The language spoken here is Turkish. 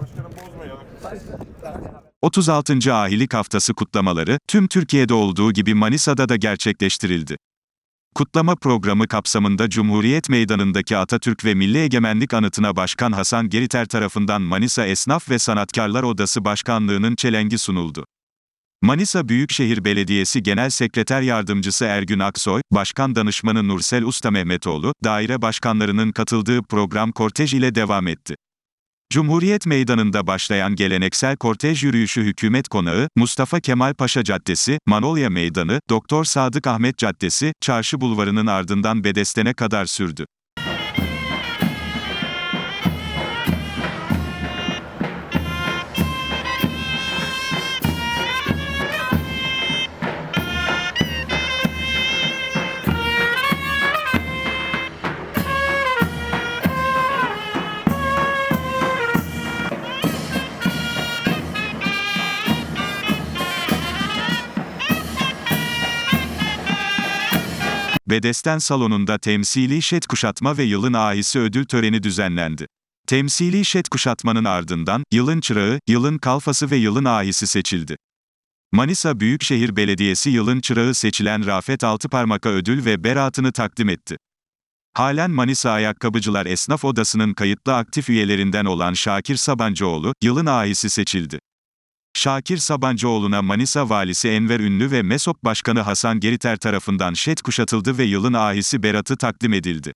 Başkanım bozmayalım. 36. Ahilik Haftası kutlamaları, tüm Türkiye'de olduğu gibi Manisa'da da gerçekleştirildi. Kutlama programı kapsamında Cumhuriyet Meydanı'ndaki Atatürk ve Milli Egemenlik Anıtı'na Başkan Hasan Geriter tarafından Manisa Esnaf ve Sanatkarlar Odası Başkanlığı'nın çelengi sunuldu. Manisa Büyükşehir Belediyesi Genel Sekreter Yardımcısı Ergün Aksoy, Başkan Danışmanı Nursel Usta Mehmetoğlu, daire başkanlarının katıldığı program kortej ile devam etti. Cumhuriyet Meydanı'nda başlayan geleneksel kortej yürüyüşü Hükümet Konağı, Mustafa Kemal Paşa Caddesi, Manolya Meydanı, Doktor Sadık Ahmet Caddesi, Çarşı Bulvarı'nın ardından Bedesten'e kadar sürdü. Bedesten salonunda temsili şet kuşatma ve yılın ahisi ödül töreni düzenlendi. Temsili şet kuşatmanın ardından, yılın çırağı, yılın kalfası ve yılın ahisi seçildi. Manisa Büyükşehir Belediyesi yılın çırağı seçilen Rafet Altıparmak'a ödül ve beratını takdim etti. Halen Manisa Ayakkabıcılar Esnaf Odası'nın kayıtlı aktif üyelerinden olan Şakir Sabancıoğlu, yılın ahisi seçildi. Şakir Sabancıoğlu'na Manisa Valisi Enver Ünlü ve MESOP Başkanı Hasan Geriter tarafından şet kuşatıldı ve yılın ahisi beratı takdim edildi.